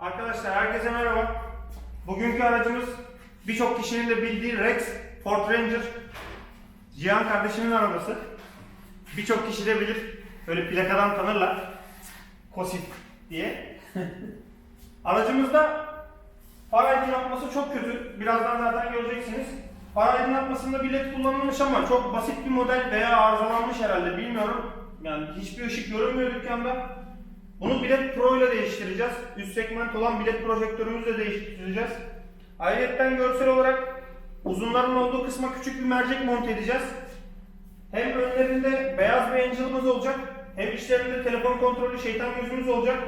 Arkadaşlar herkese merhaba. Bugünkü aracımız birçok kişinin de bildiği Rex Ford Ranger. Cihan kardeşimin arabası. Birçok kişi de bilir. Böyle plakadan tanırlar. Kosif diye. Aracımızda far aydınlatması çok kötü. Birazdan zaten göreceksiniz. Far aydınlatmasında bir led kullanılmış ama çok basit bir model veya arızalanmış herhalde bilmiyorum. Yani hiçbir ışık görünmüyor dükkanda. Bunu bilet pro ile değiştireceğiz. Üst segment olan bilet projektörümüzle değiştireceğiz. Ayrıca görsel olarak uzunların olduğu kısma küçük bir mercek monte edeceğiz. Hem önlerinde beyaz bir angel'ımız olacak, hem içlerinde telefon kontrollü şeytan gözümüz olacak.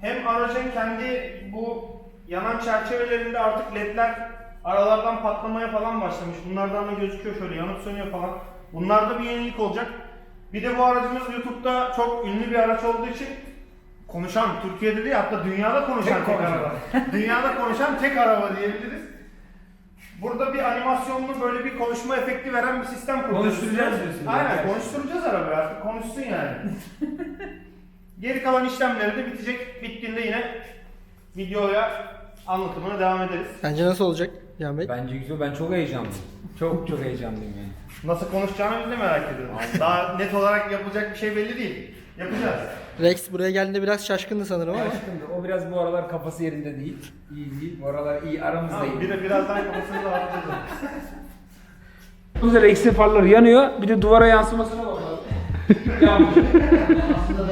Hem aracın kendi bu yanan çerçevelerinde artık ledler aralardan patlamaya falan başlamış. Bunlardan da gözüküyor şöyle yanıp sönüyor falan. Bunlarda bir yenilik olacak. Bir de bu aracımız YouTube'da çok ünlü bir araç olduğu için konuşan, Türkiye'de değil hatta dünyada konuşan tek, Tek konuşan. araba. dünyada konuşan tek araba diyebiliriz. Burada bir animasyonlu böyle bir konuşma efekti veren bir sistem kuracağız. Konuşturacağız diyorsun. Aynen Evet. konuşturacağız arabayı artık konuşsun yani. Geri kalan işlemleri de bitecek. Bittiğinde yine videoya anlatımına devam ederiz. Sence nasıl olacak Can Bey? Bence güzel. Ben çok heyecanlıyım. Çok çok heyecanlıyım yani. Nasıl konuşacağını biz de merak ediyoruz. Daha net olarak yapılacak bir şey belli değil. Yapacağız. Rex buraya geldiğinde biraz şaşkındı sanırım ama. Aşkım da o biraz bu aralar kafası yerinde değil. İyi değil. Bu aralar iyi aramızda Tamam, bir iyi. de birazdan kafasını dağıtacağız. Bu sefer eksi farları yanıyor. Bir de duvara yansımasına.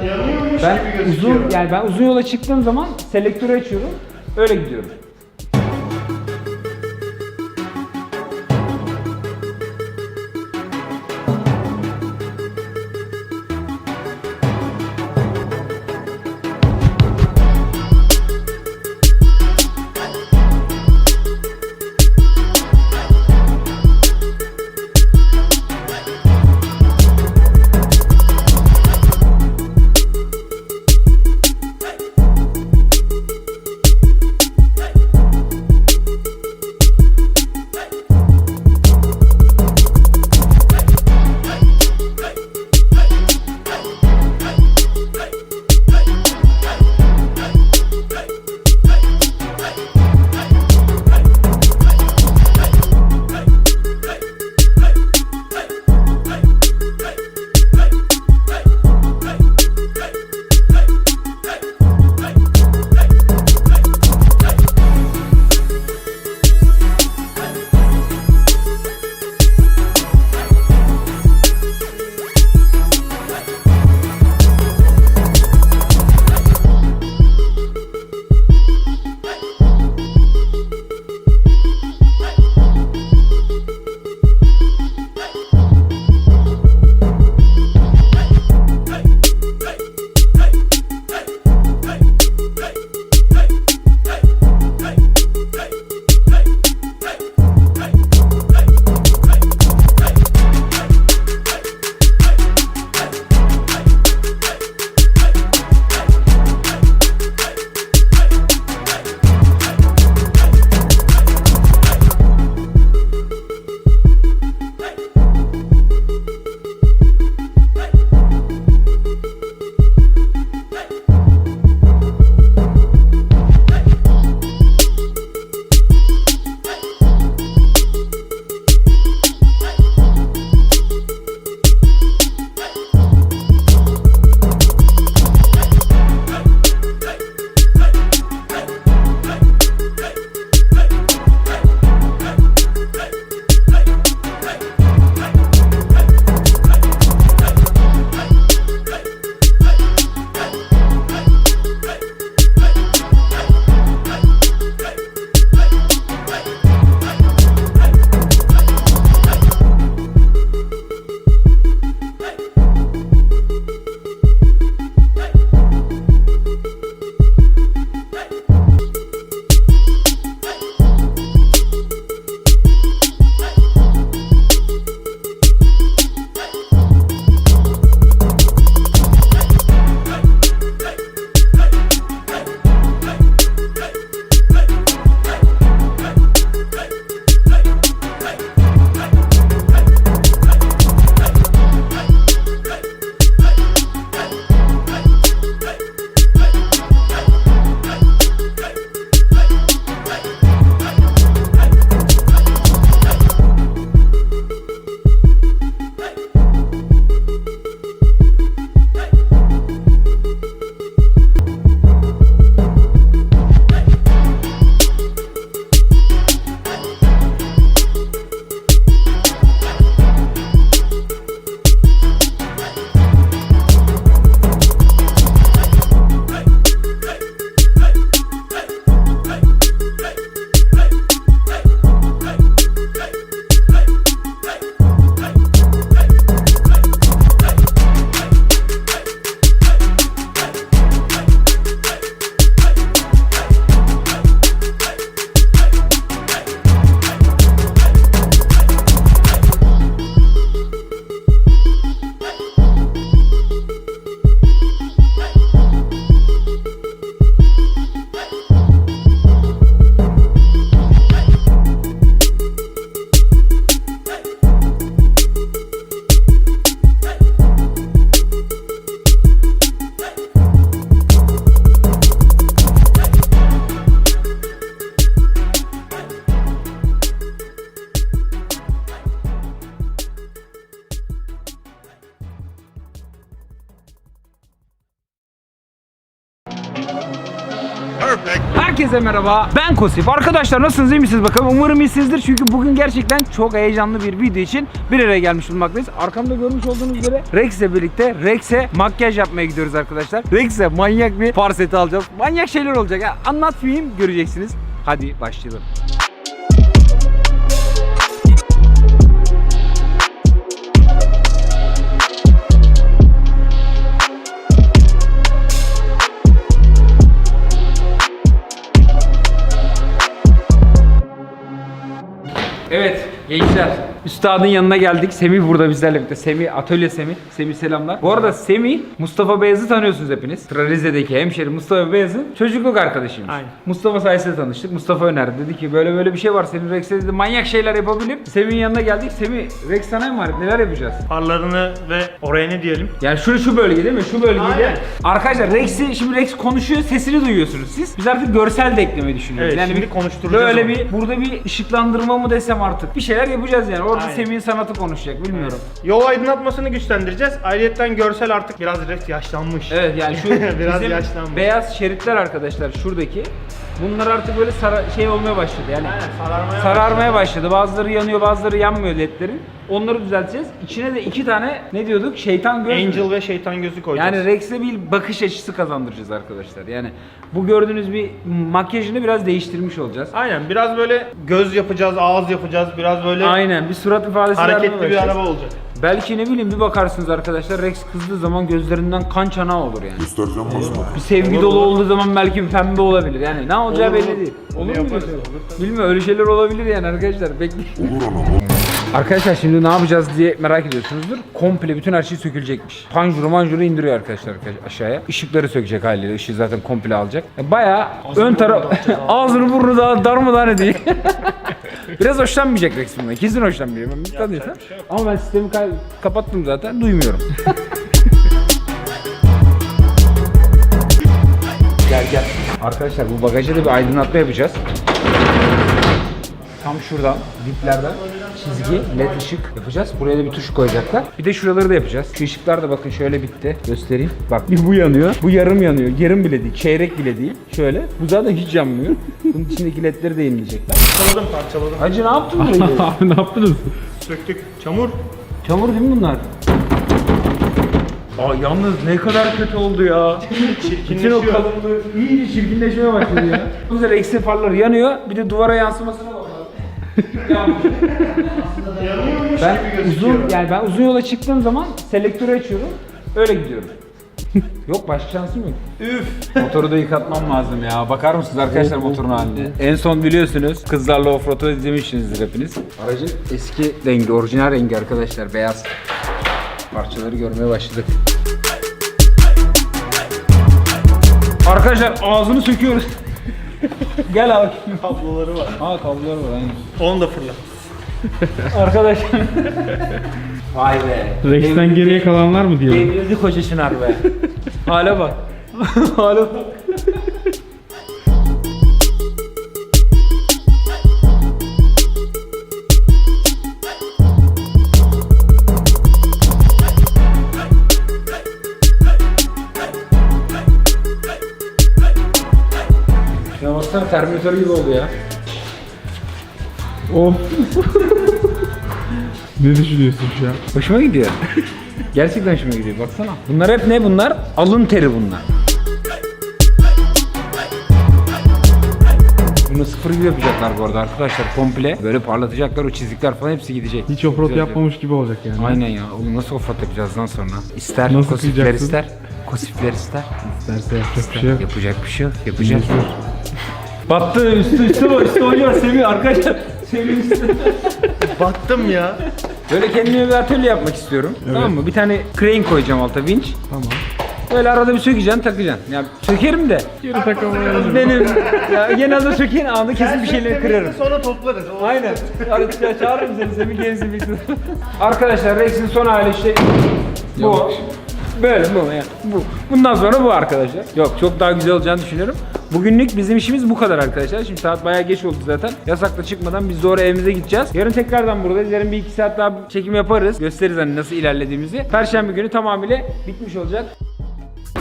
Yanıyormuş ben gibi gözüküyor. uzun yani ben uzun yola çıktığım zaman selektörü açıyorum. Öyle gidiyorum. Herkese merhaba. Ben Kosif. Arkadaşlar nasılsınız? iyi misiniz bakalım? Umarım iyisinizdir. Çünkü bugün gerçekten çok heyecanlı bir video için bir araya gelmiş bulunmaktayız. Arkamda görmüş olduğunuz üzere Rex ile birlikte Rex'e makyaj yapmaya gidiyoruz arkadaşlar. Rex'e manyak bir far seti alacağız. Manyak şeyler olacak. Ya, anlatmayayım göreceksiniz. Hadi başlayalım. Gençler üstadın yanına geldik. Semih burada bizlerle birlikte. Semih atölye Semih. Semih selamlar. Bu arada Semih Mustafa Beyaz'ı tanıyorsunuz hepiniz. Rize'deki hemşeri Mustafa Beyaz'ın çocukluk arkadaşıymış. Aynen. Mustafa sayesinde tanıştık. Mustafa önerdi. Dedi ki böyle böyle bir şey var. Senin Rex'e dedi manyak şeyler yapabilir. Semih'in yanına geldik. Semih Rex sana var? Neler yapacağız? Farlarını ve oraya ne diyelim? Yani şu şu bölge değil mi? Şu bölgeyi de. Aynen. Arkadaşlar Rex'i şimdi Rex konuşuyor, sesini duyuyorsunuz siz. Biz artık görsel de eklemeyi düşünüyoruz. Evet, şimdi bir- konuşturacağız Böyle onu. bir burada bir ışıklandırma mı desem artık. Bir şeyler yapacağız yani. Orada Aynen. Semih'in sanatı konuşacak bilmiyorum. Yol aydınlatmasını güçlendireceğiz. Ayrıyeten görsel artık biraz yaşlanmış. Evet yani şu Biraz bizim yaşlanmış. beyaz şeritler arkadaşlar şuradaki. Bunlar artık böyle sara- şey olmaya başladı yani. Aynen, sararmaya sararmaya başladı. Bazıları yanıyor, bazıları yanmıyor ledlerin. Onları düzelteceğiz. İçine de iki tane ne diyorduk? Şeytan göz. mü? Angel ve şeytan gözü koyacağız. Yani Rex'e bir bakış açısı kazandıracağız arkadaşlar. Yani bu gördüğünüz bir makyajını biraz değiştirmiş olacağız. Aynen biraz böyle göz yapacağız, ağız yapacağız. Biraz böyle Aynen bir surat ifadesi vermeye hareketli bir başlayacağız. araba olacak. Belki ne bileyim bir bakarsınız arkadaşlar Rex kızdığı zaman gözlerinden kan çanağı olur yani. Göstereceğim basma. Bir sevgi dolu olduğu zaman belki bir pembe olabilir. Yani ne olacağı Olur, belli olur. değil. Onu Olur mu yaparız, diyorsun? olur tabii. Bilmiyorum öyle şeyler olabilir yani arkadaşlar. Bekleyin. Olur anam olur. Arkadaşlar şimdi ne yapacağız diye merak ediyorsunuzdur. Komple bütün her şey sökülecekmiş. Panjuru manjuru indiriyor arkadaşlar aşağıya. Işıkları sökecek haliyle. Işığı zaten komple alacak. E, Bayağı ön taraf ağzını burnunu da darmadağın ediyor. Biraz hoşlanmayacak Rex bundan. Kesin hoşlanmıyor. Ben bir tanıyorsam. Ama ben sistemi ka- kapattım zaten. Duymuyorum. gel gel. Arkadaşlar bu bagaja da bir aydınlatma yapacağız. Tam şuradan, diplerden çizgi, led ışık yapacağız. Buraya da bir tuş koyacaklar. Bir de şuraları da yapacağız. Şu ışıklar da bakın şöyle bitti. Göstereyim. Bak bir bu yanıyor. Bu yarım yanıyor. Yarım bile değil. Çeyrek bile değil. Şöyle. Bu zaten hiç yanmıyor. Bunun içindeki ledleri de yenileyecekler. Parçaladım parçaladım. Hacı ne yaptın burayı? Abi ne yaptınız? Söktük. Çamur. Çamur değil mi bunlar? Aa yalnız ne kadar kötü oldu ya. Bütün o Çirkinleşiyor. kalınlığı iyice çirkinleşmeye başladı ya. Bu sefer eksi farları yanıyor. Bir de duvara yansımasına. Yanıyormuş Ben gibi gözüküyor. uzun yani ben uzun yola çıktığım zaman selektörü açıyorum. Öyle gidiyorum. yok başka şansım yok. Üf. Motoru da yıkatmam lazım ya. Bakar mısınız arkadaşlar motorun haline? En son biliyorsunuz kızlarla offroad'u izlemişsinizdir hepiniz. Aracın eski rengi, orijinal rengi arkadaşlar beyaz. Parçaları görmeye başladık. Arkadaşlar ağzını söküyoruz. Gel abi. Kabloları var. Aa kablolar var aynen. Onu da fırla. Arkadaşlar. Vay be. Rex'ten geriye kalanlar mı diyor? Devrildi koca Çınar be. Hale bak. Hale bak. Terminator gibi oldu ya. Of. ne düşünüyorsun şu an? Hoşuma gidiyor. Gerçekten hoşuma gidiyor baksana. Bunlar hep ne bunlar? Alın teri bunlar. Bunu sıfır gibi yapacaklar bu arada arkadaşlar komple. Böyle parlatacaklar o çizikler falan hepsi gidecek. Hiç offroad Güzel, yapmamış gibi olacak yani. Aynen ya. Oğlum nasıl offroad yapacağız lan sonra? İster Nasıl kosifler kıyacaksın? ister. Kosifler ister. Derse yapacak bir şey yok. Yapacak bir şey yok. Yapacağız. Battı üstü üstü var üstü hoca Semih arkadaşlar. Semih üstü. Battım ya. Böyle kendime bir atölye yapmak istiyorum. Tamam mı? Bir tane crane koyacağım alta vinç. Tamam. Böyle arada bir sökeceksin takacaksın. Ya sökerim de. Geri takamayalım. Benim ya genelde sökeyin anında kesin bir şeyleri kırarım. Sonra toplarız. O- Aynen. Arada çağırırım seni Semih gelsin bekle. Arkadaşlar Rex'in son hali işte bu. Böyle bu ya. Bu. Bundan sonra bu arkadaşlar. Yok çok daha güzel olacağını düşünüyorum. Bugünlük bizim işimiz bu kadar arkadaşlar. Şimdi saat bayağı geç oldu zaten. Yasakla çıkmadan biz doğru evimize gideceğiz. Yarın tekrardan buradayız. Yarın bir iki saat daha çekim yaparız. Gösteririz hani nasıl ilerlediğimizi. Perşembe günü tamamıyla bitmiş olacak.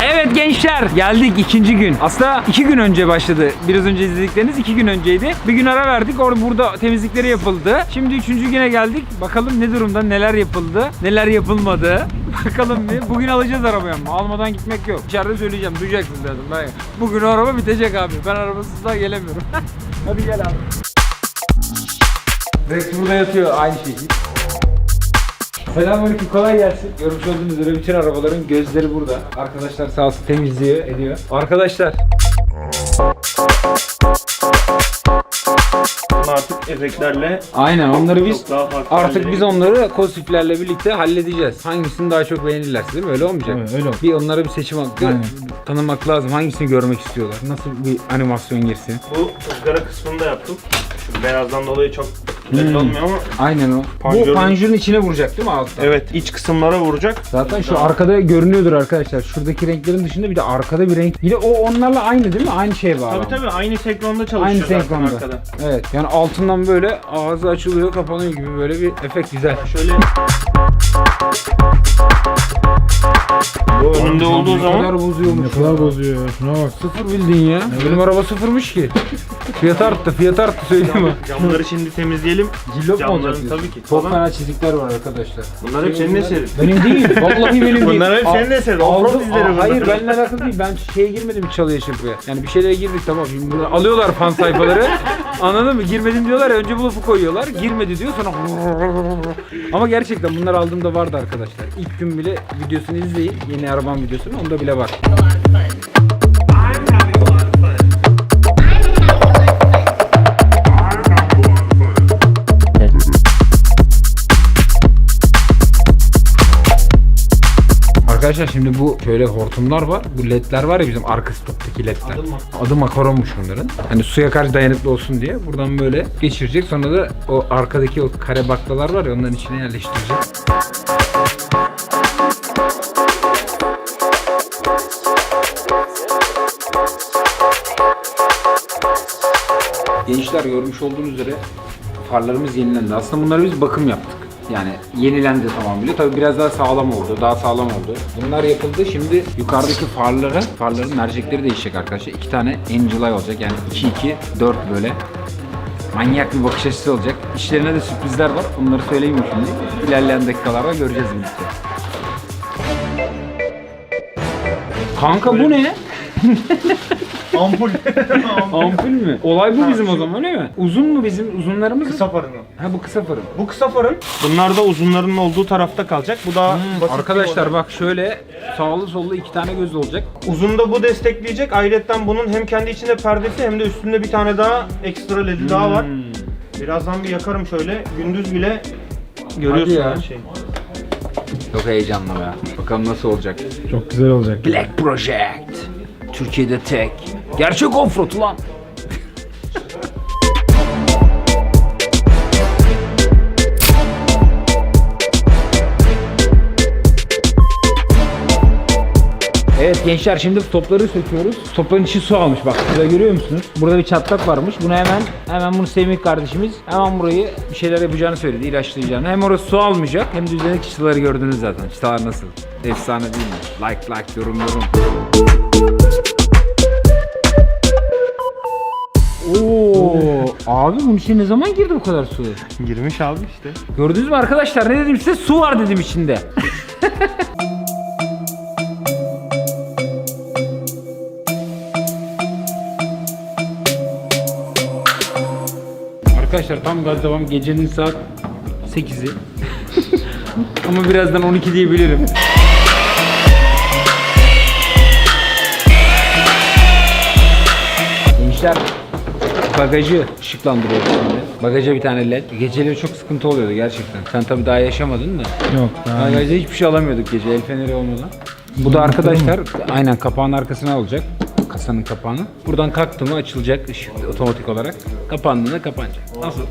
Evet gençler geldik ikinci gün. Aslında iki gün önce başladı. Biraz önce izledikleriniz iki gün önceydi. Bir gün ara verdik. Orada burada temizlikleri yapıldı. Şimdi üçüncü güne geldik. Bakalım ne durumda neler yapıldı neler yapılmadı. Bakalım bir. Bugün alacağız arabayı ama almadan gitmek yok. İçeride söyleyeceğim duyacaksınız zaten. Ben- Bugün o araba bitecek abi. Ben arabasız daha gelemiyorum. Hadi gel abi. Rex burada yatıyor aynı şekil. Selamünaleyküm kolay gelsin. Görmüş olduğunuz üzere bütün arabaların gözleri burada. Arkadaşlar sağ olsun temizliyor ediyor. Arkadaşlar artık efektlerle aynen onları biz çok daha farklı artık biz onları kosiflerle birlikte halledeceğiz. Hangisini daha çok beğenirlerse değil mi? Öyle olmayacak. Evet, öyle olur. Bir onlara bir seçim hakkı Aynen. tanımak lazım. Hangisini görmek istiyorlar? Nasıl bir animasyon girsin? Bu ızgara kısmını da yaptım. Şu beyazdan dolayı çok net Hmm. olmuyor ama Aynen o. Bu panjurun içine vuracak değil mi altta? evet iç kısımlara vuracak. Zaten şu arkada görünüyordur arkadaşlar. Şuradaki renklerin dışında bir de arkada bir renk. Bir de o onlarla aynı değil mi? Aynı şey var. Tabii tabii aynı senkronda çalışıyor Aynı zaten senkronda. arkada. Evet. Yani altından böyle ağzı açılıyor, kapanıyor gibi böyle bir efekt güzel. Şöyle bu önünde olduğu Ne zaman kadar bozuyormuş. Ne kadar bozuyor ya. Şuna bak. Sıfır bildin ya. Benim araba sıfırmış ki. Fiyat arttı, fiyat arttı söyleyeyim mi? camları şimdi temizleyelim. Cillop mu Camların olacak diyorsun? tabii ki. Çok fena çizikler var arkadaşlar. Bunlar hep senin eserin. Benim değil. Vallahi benim değil. Bunlar hep Al- senin eserin. Aldım. Offroad izleri Aa, bunlar. Hayır benimle alakalı değil. Ben şeye girmedim çalıya çırpıya. Yani bir şeylere girdik tamam. Şimdi bunlar alıyorlar fan sayfaları. Anladın mı? Girmedim diyorlar ya önce bu lafı koyuyorlar. Girmedi diyor sonra Ama gerçekten bunlar aldığımda vardı arkadaşlar. İlk gün bile videosunu izleyin. Yeni arabam videosunu onda bile var. Arkadaşlar şimdi bu şöyle hortumlar var. Bu ledler var ya bizim arka stoptaki ledler. Adı makaronmuş bunların. Hani suya karşı dayanıklı olsun diye. Buradan böyle geçirecek. Sonra da o arkadaki o kare baklalar var ya onların içine yerleştirecek. Gençler görmüş olduğunuz üzere farlarımız yenilendi. Aslında bunları biz bakım yaptık. Yani yenilendi tamamıyla. Tabii biraz daha sağlam oldu, daha sağlam oldu. Bunlar yapıldı. Şimdi yukarıdaki farları, farların mercekleri değişecek arkadaşlar. İki tane Angel Eye olacak. Yani 2 2 4 böyle. Manyak bir bakış açısı olacak. İçlerine de sürprizler var. Onları söyleyeyim şimdi. İlerleyen dakikalarda göreceğiz birlikte. Kanka bu ne? Ampul. Ampul mü? Olay bu bizim o zaman değil mi? Uzun mu bizim uzunlarımız? kısa farını. Ha bu kısa fırın. Bu kısa farın. Bunlar da uzunlarının olduğu tarafta kalacak. Bu daha basit bir Hmm, Arkadaşlar model. bak şöyle sağlı sollu iki tane göz olacak. Uzunda bu destekleyecek. Ayrıca bunun hem kendi içinde perdesi hem de üstünde bir tane daha ekstra ledi daha var. Hmm. Birazdan bir yakarım şöyle. Gündüz bile görüyorsun ya. her şeyi. Çok heyecanlı ya. Bakalım nasıl olacak. Çok güzel olacak. Black Project. Türkiye'de tek. Gerçek offroad lan. Evet gençler şimdi stopları söküyoruz. Stopların içi su almış bak. Burada görüyor musunuz? Burada bir çatlak varmış. Bunu hemen hemen bunu Semih kardeşimiz hemen burayı bir şeyler yapacağını söyledi. ilaçlayacağını. Hem orası su almayacak hem de üzerindeki çıtaları gördünüz zaten. Çıtalar nasıl? Efsane değil mi? Like like yorum yorum. Oo, abi bunun içine ne zaman girdi bu kadar su? Girmiş abi işte. Gördünüz mü arkadaşlar ne dedim size su var dedim içinde. Arkadaşlar tam gaz devam gecenin saat 8'i. Ama birazdan 12 diyebilirim. Gençler bagajı ışıklandırıyoruz şimdi. Bagaja bir tane led. Geceleri çok sıkıntı oluyordu gerçekten. Sen tabii daha yaşamadın da. Yok daha Bagajda hiçbir şey alamıyorduk gece el feneri olmadan. Bu da arkadaşlar aynen kapağın arkasına alacak. Kasanın kapağını. Buradan kalktı mı açılacak ışık otomatik olarak. Kapandığında kapanacak. Nasıl?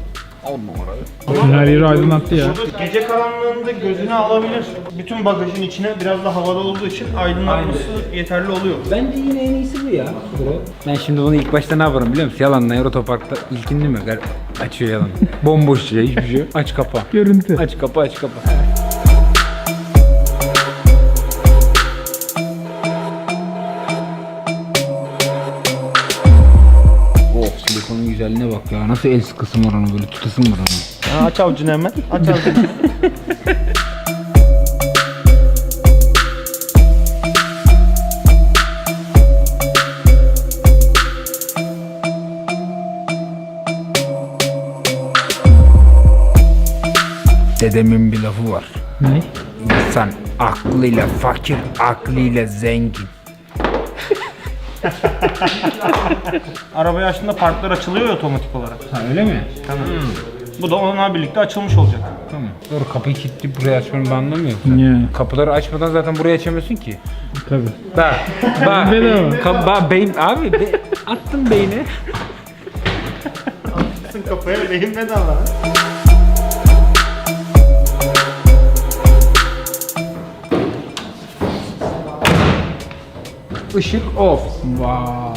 On numara. her yeri aydınlattı ya. Gece karanlığında gözünü alabilir. Bütün bagajın içine biraz da havada olduğu için aydınlatması yeterli oluyor. Bence yine en iyisi bu ya. Ben şimdi bunu ilk başta ne yaparım biliyor musun? Yalanla Eurotopark'ta ilkindi mi? Açıyor yalan. Bomboş şey, hiçbir şey yok. Aç kapa. Görüntü. Aç kapa, aç kapa. Güzelliğine bak ya. Nasıl el sıkısın var onu böyle tutasın var onu. Ha, aç avucunu hemen. Aç avucunu. Dedemin bir lafı var. Ne? İnsan aklıyla fakir, aklıyla zengin. Arabayı açtığında parklar açılıyor ya otomatik olarak. Ha öyle mi? Bu da onunla birlikte açılmış olacak. Tamam. Doğru kapıyı kilitleyip buraya açmanı ben anlamıyorum. Niye? Kapıları açmadan zaten buraya açamıyorsun ki. Tabii. Bak, bak, Bedava. Ka- bak beyin, abi be, attım beyni. Kapıya beyin bedava. Işık off. Vay.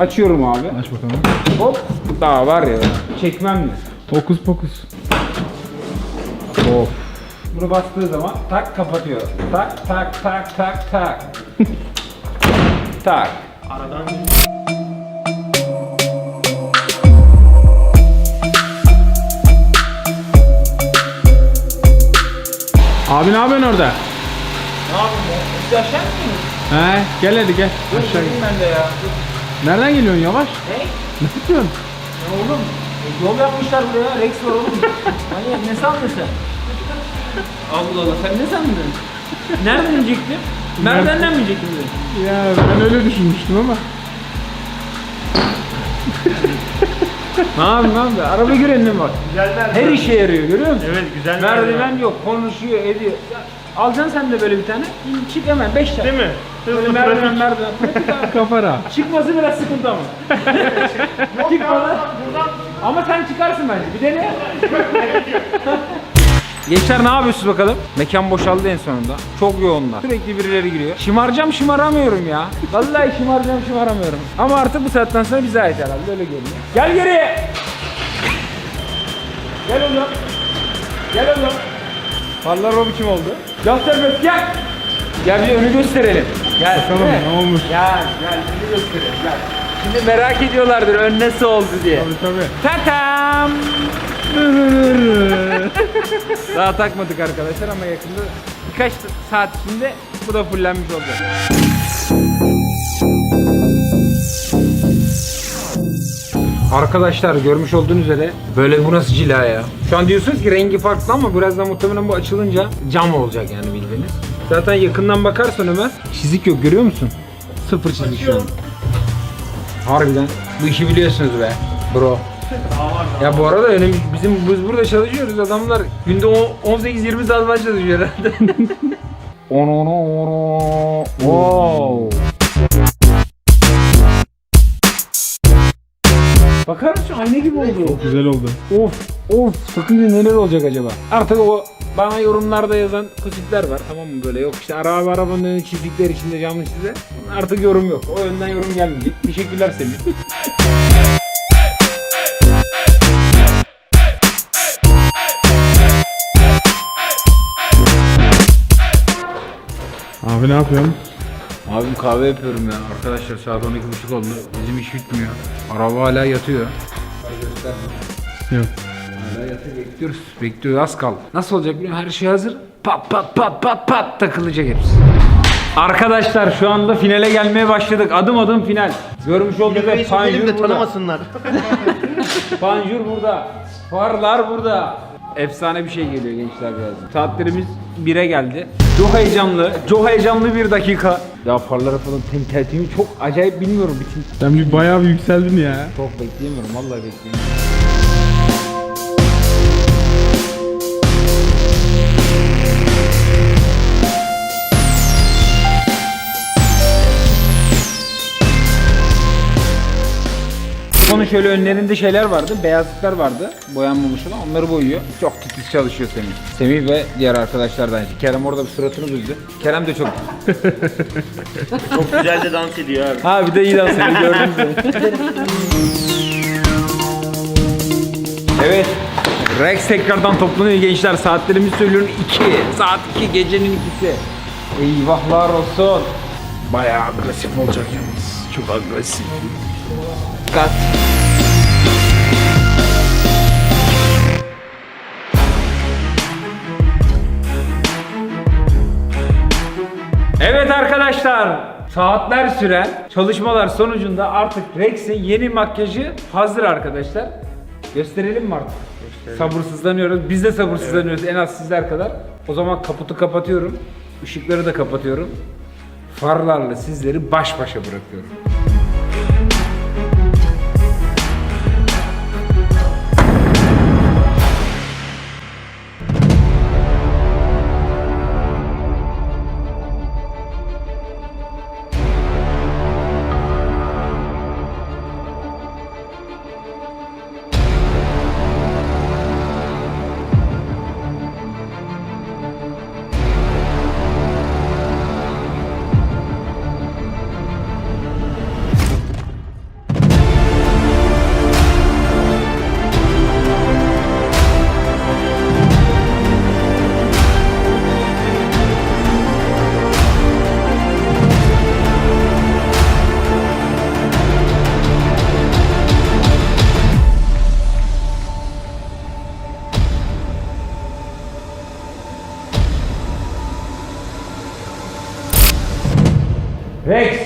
Açıyorum abi. Aç bakalım. Hop. Daha var ya. Çekmem mi? Fokus fokus. Of. Bunu bastığı zaman tak kapatıyor. Tak tak tak tak tak. tak. Aradan Abi ne yapıyorsun orada? Ne yapayım ya? Siz aşağı mı iniyorsunuz? He gel hadi gel. Aşağı gel. ben de ya. Nereden geliyorsun yavaş? Ne? Ne yapıyorsun? Ne oğlum? E, yol yapmışlar buraya. Rex var oğlum. Manyak ne sandın sen? Allah Allah sen ne sandın? Nereden inecektin? Merdivenden mi inecektin buraya? Ya ben öyle düşünmüştüm ama. Ne yapayım abi? Araba görenin bak. güzel merdiven. Her işe yarıyor görüyor musun? Evet güzel Merdiven yok, konuşuyor, ediyor. Ya, alacaksın sen de böyle bir tane. İn, çık hemen 5 tane. Değil mi? Böyle Hızlı merdiven pratik. merdiven. Pratik abi. Kafara. Çıkması biraz sıkıntı ama. Çıkmadı. Ama sen çıkarsın bence. Bir dene. Gençler ne yapıyorsunuz bakalım? Mekan boşaldı en sonunda. Çok yoğunlar. Sürekli birileri giriyor. Şımaracağım şımaramıyorum ya. Vallahi şımaracağım şımaramıyorum. Ama artık bu saatten sonra bize ait herhalde öyle görünüyor. Gel geri. Gel oğlum. Gel oğlum. Vallahi o biçim oldu. Gel serbest gel. Gel bir önü gösterelim. Gel. Bakalım ne olmuş. Gel gel önü gösterelim gel. Şimdi merak ediyorlardır ön nasıl oldu diye. Tabii tabii. Tatam. Daha takmadık arkadaşlar ama yakında birkaç saat içinde bu da fullenmiş olacak. Arkadaşlar görmüş olduğunuz üzere böyle bu nasıl cila ya? Şu an diyorsunuz ki rengi farklı ama birazdan muhtemelen bu açılınca cam olacak yani bildiğiniz. Zaten yakından bakarsan Ömer çizik yok görüyor musun? Sıfır çizik şu an. Harbiden bu işi biliyorsunuz be bro. Ya bu arada önemli bizim biz burada çalışıyoruz adamlar günde o- 18-20 saat falan çalışıyor herhalde. Ono ono ono. Wow. Bakar mısın ayna gibi oldu. Çok güzel oldu. Of of bakınca neler olacak acaba? Artık o bana yorumlarda yazan kusitler var tamam mı böyle yok işte araba arabanın önü çizdikler içinde camlı çizde artık yorum yok o önden yorum gelmeyecek teşekkürler Semih Abi ne yapıyorsun? Abim kahve yapıyorum ya arkadaşlar saat 12.30 oldu bizim iş bitmiyor araba hala yatıyor Yok. Hala yatıyor bekliyoruz bekliyoruz az kaldı nasıl olacak biliyor musun? her şey hazır pat pat pat pat pat takılacak hepsi Arkadaşlar şu anda finale gelmeye başladık. Adım adım final. Görmüş olduğunuz gibi panjur de burada. tanımasınlar. Panjur burada. Farlar burada. Efsane bir şey geliyor gençler birazdan. Saatlerimiz 1'e geldi. Çok heyecanlı, çok heyecanlı bir dakika. Ya farlara falan temkeltimi çok acayip bilmiyorum bütün. Sen bir bayağı bir yükseldin ya. Çok bekleyemiyorum vallahi bekleyemiyorum. Onun şöyle önlerinde şeyler vardı, beyazlıklar vardı. Boyanmamış olan onları boyuyor. Çok titiz çalışıyor Semih. Semih ve diğer arkadaşlar da aynı. Kerem orada bir suratını büzdü. Kerem de çok... Çok güzel de dans ediyor abi. Ha bir de iyi dans ediyor gördüm seni. evet. Rex tekrardan toplanıyor gençler. Saatlerimizi söylüyorum 2. Saat 2 gecenin ikisi. Eyvahlar olsun. Bayağı agresif olacak yalnız. Çok agresif. Dikkat. Arkadaşlar saatler süren çalışmalar sonucunda artık Rex'in yeni makyajı hazır arkadaşlar. Gösterelim mi artık? Sabırsızlanıyoruz. Biz de sabırsızlanıyoruz en az sizler kadar. O zaman kaputu kapatıyorum. Işıkları da kapatıyorum. Farlarla sizleri baş başa bırakıyorum. Rex!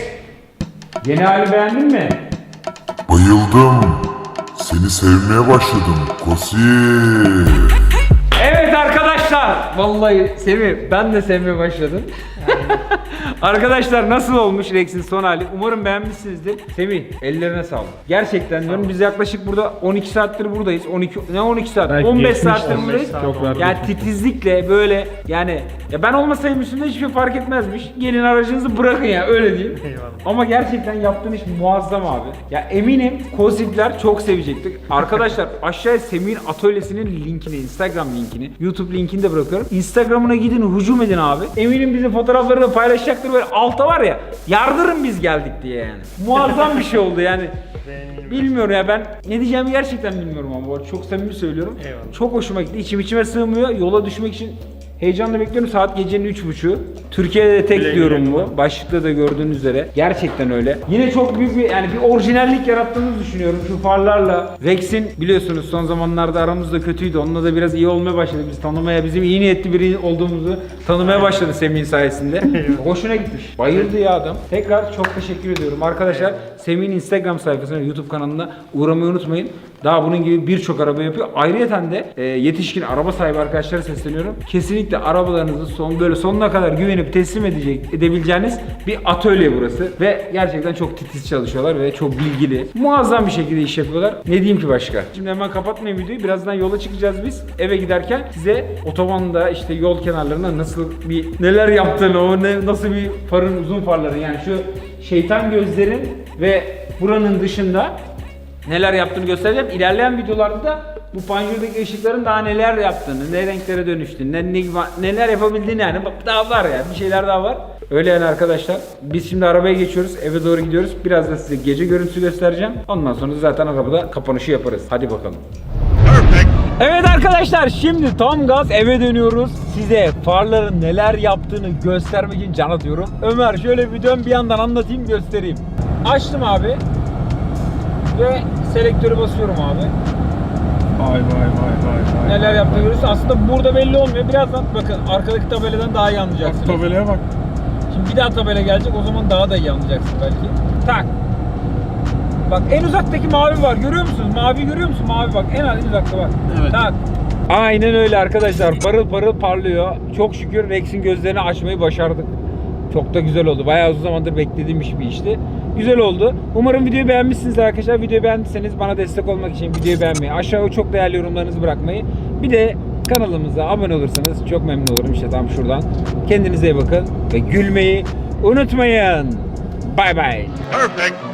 Yeni hali beğendin mi? Bayıldım. Seni sevmeye başladım. Kosi. Evet arkadaşlar. Vallahi Semih ben de sevmeye başladım. arkadaşlar nasıl olmuş Rex'in son hali? Umarım beğenmişsinizdir. Semih ellerine sağlık. Gerçekten diyorum biz yaklaşık burada 12 saattir buradayız. 12 ne 12 saat? Belki 15 geçmiş, saattir 15 buradayız. saat Çok rahat yani titizlikle böyle yani ya ben olmasaydım üstünde hiçbir şey fark etmezmiş. Gelin aracınızı bırakın ya öyle diyeyim. Ama gerçekten yaptığın iş muazzam abi. Ya eminim kozipler çok sevecektir. Arkadaşlar aşağıya Semih'in atölyesinin linkini, Instagram linkini, YouTube linkini de bırakıyorum. Instagram'ına gidin, hücum edin abi. Eminim bizim fotoğrafları da paylaşacaktır böyle alta var ya. Yardırın biz geldik diye yani. Muazzam bir şey oldu yani. Bilmiyorum ya ben ne diyeceğimi gerçekten bilmiyorum ama çok samimi söylüyorum. Eyvallah. Çok hoşuma gitti. İçim içime sığmıyor. Yola düşmek için heyecanla bekliyorum. Saat gecenin üç buçuğu. Türkiye'de de tek güle diyorum bu. Başlıkta da gördüğünüz üzere. Gerçekten öyle. Yine çok büyük bir yani bir orijinallik yarattığımızı düşünüyorum şu farlarla. Rex'in biliyorsunuz son zamanlarda aramızda kötüydü. Onunla da biraz iyi olmaya başladı. Biz tanımaya, bizim iyi niyetli biri olduğumuzu tanımaya başladı Semih'in sayesinde. Hoşuna gitmiş. Bayıldı ya adam. Tekrar çok teşekkür ediyorum. Arkadaşlar Semih'in Instagram sayfasına, YouTube kanalına uğramayı unutmayın. Daha bunun gibi birçok araba yapıyor. Ayrıyeten de e, yetişkin araba sahibi arkadaşlara sesleniyorum. Kesinlikle arabalarınızı son böyle sonuna kadar güvenip teslim edecek edebileceğiniz bir atölye burası ve gerçekten çok titiz çalışıyorlar ve çok bilgili. Muazzam bir şekilde iş yapıyorlar. Ne diyeyim ki başka? Şimdi hemen kapatmayayım videoyu. Birazdan yola çıkacağız biz. Eve giderken size otobanda işte yol kenarlarında nasıl bir neler yaptığını, o ne, nasıl bir farın uzun farların yani şu şeytan gözlerin ve buranın dışında neler yaptığını göstereceğim. İlerleyen videolarda da bu panjurdaki ışıkların daha neler yaptığını, ne renklere dönüştüğünü, ne, ne- neler yapabildiğini yani daha var ya bir şeyler daha var. Öyle yani arkadaşlar. Biz şimdi arabaya geçiyoruz. Eve doğru gidiyoruz. Biraz da size gece görüntüsü göstereceğim. Ondan sonra zaten arabada kapanışı yaparız. Hadi bakalım. Evet arkadaşlar şimdi tam gaz eve dönüyoruz. Size farların neler yaptığını göstermek için can atıyorum. Ömer şöyle bir dön bir yandan anlatayım göstereyim. Açtım abi. Ve selektörü basıyorum abi. Vay vay vay vay vay. Neler yaptığını görüyorsun. Aslında burada belli olmuyor. Birazdan bakın arkadaki tabeladan daha iyi anlayacaksınız. Tabelaya bak. Şimdi bir daha tabela gelecek o zaman daha da iyi anlayacaksın belki. Tak. Bak en uzaktaki mavi var görüyor musunuz? Mavi görüyor musun? Mavi bak en en uzakta bak. Evet. Tak. Aynen öyle arkadaşlar. Parıl parıl parlıyor. Çok şükür Rex'in gözlerini açmayı başardık. Çok da güzel oldu. Bayağı uzun zamandır beklediğim bir işti. Güzel oldu. Umarım videoyu beğenmişsiniz arkadaşlar. Videoyu beğendiyseniz bana destek olmak için videoyu beğenmeyi, aşağıya çok değerli yorumlarınızı bırakmayı. Bir de kanalımıza abone olursanız çok memnun olurum işte tam şuradan. Kendinize iyi bakın ve gülmeyi unutmayın. Bay bay. Perfect.